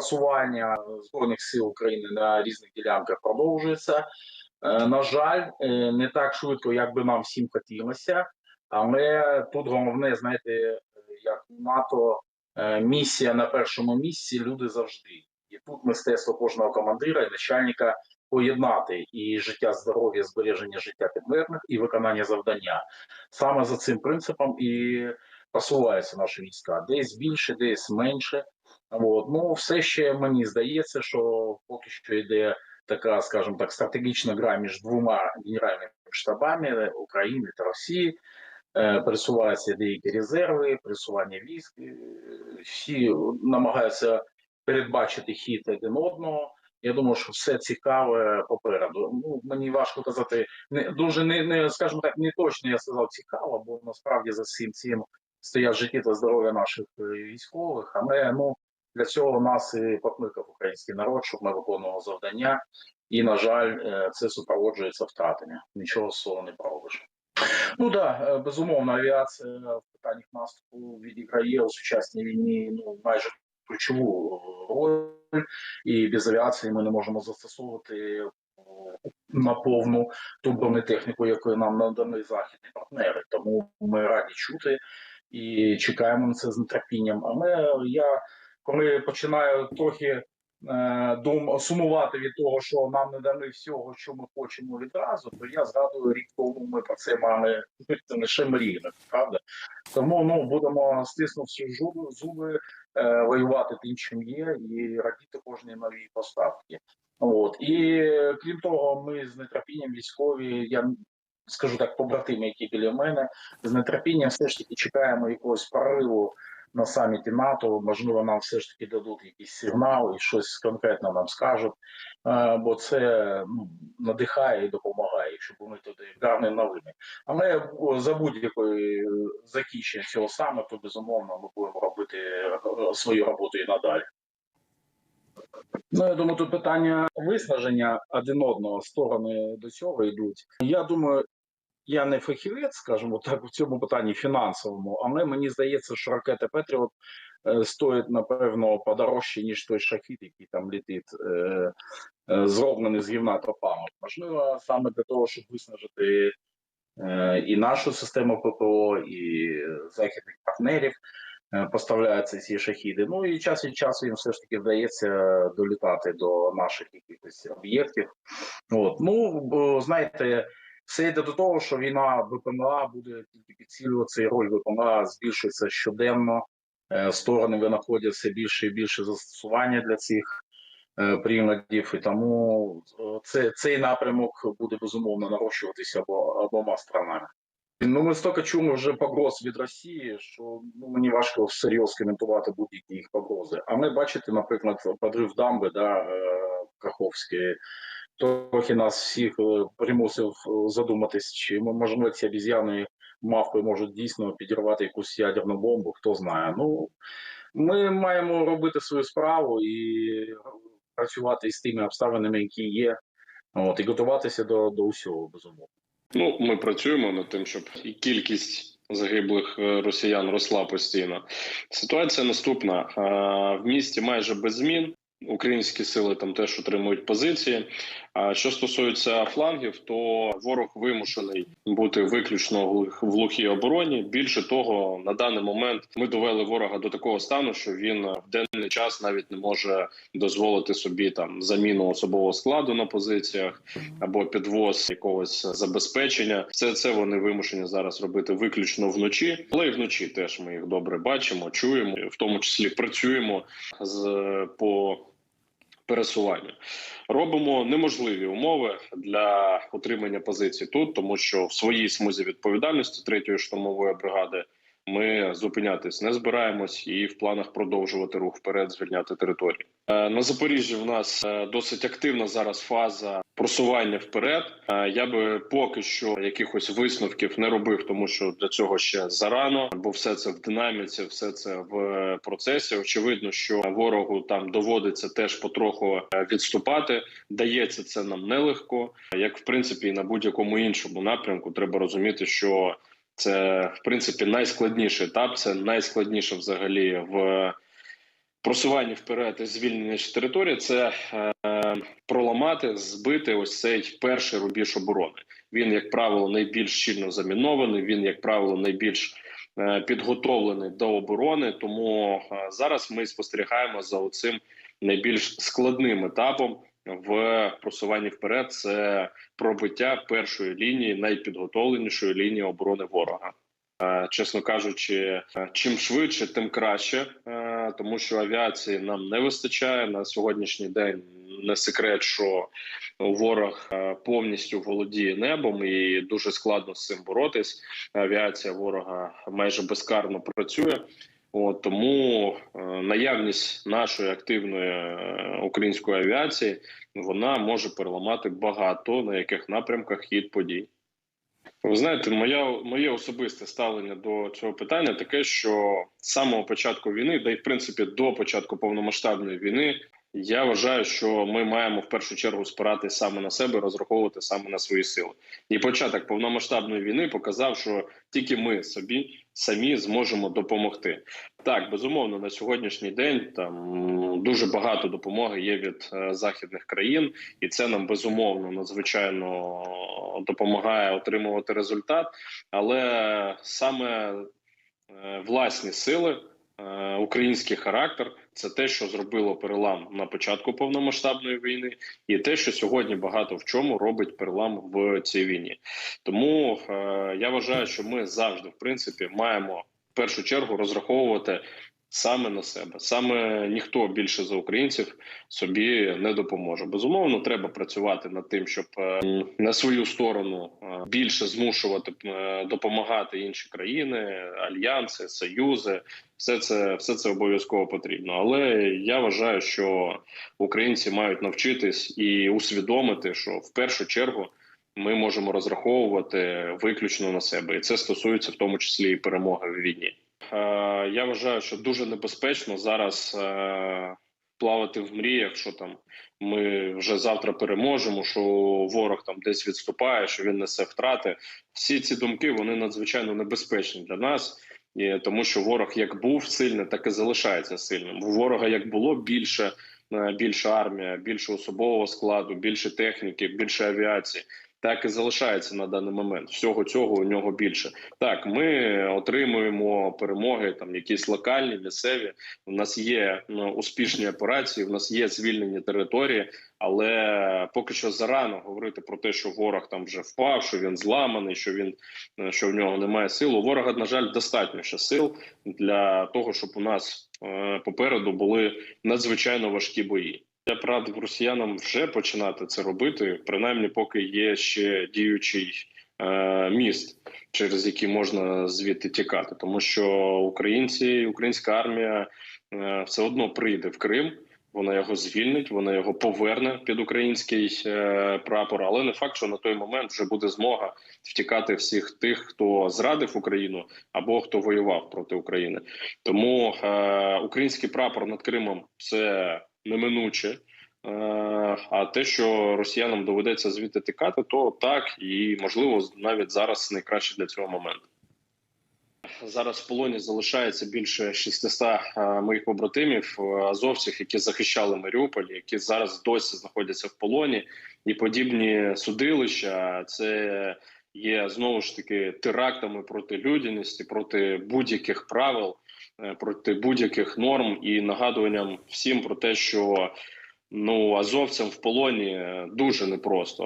просування збройних сил України на різних ділянках продовжується. Е, На жаль, е, не так швидко, як би нам всім хотілося. Але тут головне, знаєте, як НАТО е, місія на першому місці люди завжди. І тут мистецтво кожного командира і начальника поєднати і життя, здоров'я, збереження життя підлеглих і виконання завдання. Саме за цим принципом і просуваються наші війська. Десь більше, десь менше. От. Ну, все ще мені здається, що поки що йде така, скажімо так, стратегічна гра між двома генеральними штабами України та Росії. Пересуваються деякі резерви, пересування військ. Всі намагаються передбачити хід один одного. Я думаю, що все цікаве попереду. Ну мені важко казати, не дуже не, не скажімо так, не точно я сказав цікаво, бо насправді за всім цим стоять життя та здоров'я наших е, військових. Але ну для цього нас і покликав український народ, щоб ми виконували завдання. І, на жаль, е, це супроводжується втратами. Нічого з не поробиш. Ну да, е, безумовно, авіація в питаннях наступу відіграє у сучасній війні ну майже ключову роль, і без авіації ми не можемо застосовувати е, на повну ту бронетехніку, якою нам надані західні партнери. Тому ми раді чути і чекаємо на це з нетерпінням. Але я коли починаю трохи е, дум сумувати від того, що нам не дали всього, що ми хочемо відразу, то я згадую рік тому. Ми про це мали це лише мріяли, правда? Тому ну будемо стиснувши зуби е, воювати тим, чим є, і радіти кожній новій поставки. От і крім того, ми з нетерпінням військові. Я скажу так, побратими, які біля мене, з нетерпінням все ж таки чекаємо якогось прориву на саміті НАТО. Можливо, нам все ж таки дадуть якийсь сигнал і щось конкретно нам скажуть, е, бо це ну, надихає і допомагає, якщо були туди гарні новини. Але за будь-якої закінчення цього саміту, безумовно, ми будемо робити е, свою роботу і надалі. Ну, я думаю, тут питання виснаження один одного сторони до цього йдуть. Я думаю, я не фахівець, скажімо так, в цьому питанні фінансовому, але мені здається, що ракета Петріот е, стоїть, напевно, подорожче, ніж той шахід, який там літить, е, е, зроблений з гівна тропами. Можливо, саме для того, щоб виснажити і нашу систему ППО, і західних партнерів. Поставляються ці шахіди. Ну і час від часу їм все ж таки вдається долітати до наших якихось об'єктів. От ну знаєте, все йде до того, що війна ВПМА буде тільки підсилюватися, і роль ВПМА збільшується щоденно. Е, Сторони винаходять все більше і більше застосування для цих е, приладів, і тому е, це, цей напрямок буде безумовно нарощуватися обо, обома сторонами. Ну, ми стільки чуємо вже погроз від Росії, що ну мені важко всерйоз коментувати будь-які їх погрози. А ми бачите, наприклад, подрив дамби, да, Каховської, трохи нас всіх е, примусив е, задуматись, чи можливо ці обіз'яни мавпи можуть дійсно підірвати якусь ядерну бомбу, хто знає. Ну ми маємо робити свою справу і працювати із тими обставинами, які є, от і готуватися до, до усього безумовно. Ну, ми працюємо над тим, щоб і кількість загиблих е, росіян росла постійно. Ситуація наступна: в місті майже без змін. Українські сили там теж отримують позиції. А що стосується флангів, то ворог вимушений бути виключно в глухій обороні. Більше того, на даний момент ми довели ворога до такого стану, що він в денний час навіть не може дозволити собі там заміну особового складу на позиціях або підвоз якогось забезпечення. Все це вони вимушені зараз робити виключно вночі, але і вночі теж ми їх добре бачимо, чуємо, в тому числі працюємо з по пересуванню. Робимо неможливі умови для отримання позицій тут, тому що в своїй смузі відповідальності третьої штурмової бригади ми зупинятись не збираємось і в планах продовжувати рух вперед, звільняти територію. Е, На Запоріжжі в нас е, досить активна зараз фаза просування вперед. Е, Я би поки що якихось висновків не робив, тому що для цього ще зарано, бо все це в динаміці, все це в процесі. Очевидно, що ворогу там доводиться теж потроху відступати. Дається це нам нелегко, як в принципі і на будь-якому іншому напрямку. Треба розуміти, що це в принципі найскладніший етап. Це найскладніше взагалі в просування вперед і звільнення території це е, проламати, збити ось цей перший рубіж оборони. Він, як правило, найбільш щільно замінований. Він, як правило, найбільш е, підготовлений до оборони. Тому е, зараз ми спостерігаємо за цим найбільш складним етапом в просуванні вперед. Це пробиття першої лінії, найпідготовленішої лінії оборони ворога. Е, Чесно кажучи, е, чим швидше, тим краще, е, тому що авіації нам не вистачає на сьогоднішній день. Не секрет, що ворог повністю володіє небом, і дуже складно з цим боротись. Авіація ворога майже безкарно працює. От, тому е, наявність нашої активної е, української авіації вона може переламати багато на яких напрямках хід подій. Ви знаєте, моя моє особисте ставлення до цього питання таке, що з самого початку війни, да й в принципі до початку повномасштабної війни, я вважаю, що ми маємо в першу чергу спиратись саме на себе, розраховувати саме на свої сили. І початок повномасштабної війни показав, що тільки ми собі самі зможемо допомогти. Так, безумовно, на сьогоднішній день там дуже багато допомоги є від е, західних країн, і це нам безумовно надзвичайно допомагає отримувати результат. Але саме е, власні сили, український характер це те, що зробило перелам на початку повномасштабної війни, і те, що сьогодні багато в чому робить перелам в цій війні. Тому е, я вважаю, що ми завжди, в принципі, маємо в першу чергу розраховувати. Саме на себе, саме ніхто більше за українців собі не допоможе. Безумовно, треба працювати над тим, щоб е, на свою сторону е, більше змушувати е, допомагати інші країни, альянси, союзи. Все це все це обов'язково потрібно. Але я вважаю, що українці мають навчитись і усвідомити, що в першу чергу ми можемо розраховувати виключно на себе, і це стосується в тому числі і перемоги в війні. Е, Я вважаю, що дуже небезпечно зараз е, плавати в мріях, що там ми вже завтра переможемо, що ворог там десь відступає, що він несе втрати. Всі ці думки вони надзвичайно небезпечні для нас. І тому що ворог як був сильний, так і залишається сильним. У ворога як було більше, е, більша армія, більше особового складу, більше техніки, більше авіації. Так і залишається на даний момент. Всього цього у нього більше. Так, ми отримуємо перемоги, там якісь локальні, місцеві. У нас є ну, успішні операції, у нас є звільнені території, але поки що зарано говорити про те, що ворог там вже впав, що він зламаний, що він е, що в нього немає сил. У ворога, на жаль, достатньо ще сил для того, щоб у нас е, попереду були надзвичайно важкі бої. Я б радив росіянам вже починати це робити, принаймні, поки є ще діючий е, міст, через який можна звідти тікати, тому що українці, українська армія е, все одно прийде в Крим. Вона його звільнить, вона його поверне під український е, прапор. Але не факт, що на той момент вже буде змога втікати всіх тих, хто зрадив Україну або хто воював проти України. Тому е, український прапор над Кримом це неминуче. Е, а те, що росіянам доведеться звідти тікати, то так і можливо навіть зараз найкраще для цього момент. Зараз в полоні залишається більше 600 е, моїх побратимів е, азовців, які захищали Маріуполь, які зараз досі знаходяться в полоні, і подібні судилища це є знову ж таки терактами проти людяності, проти будь-яких правил, е, проти будь-яких норм і нагадуванням всім про те, що ну азовцям в полоні дуже непросто.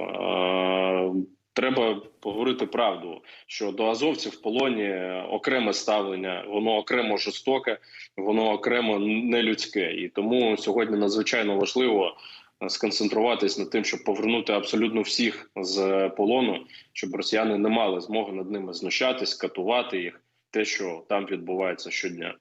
Треба поговорити правду, що до азовців в полоні окреме ставлення, воно окремо жорстоке, воно окремо нелюдське. І тому сьогодні надзвичайно важливо сконцентруватись над тим, щоб повернути абсолютно всіх з полону, щоб росіяни не мали змоги над ними знущатись, катувати їх, те, що там відбувається щодня.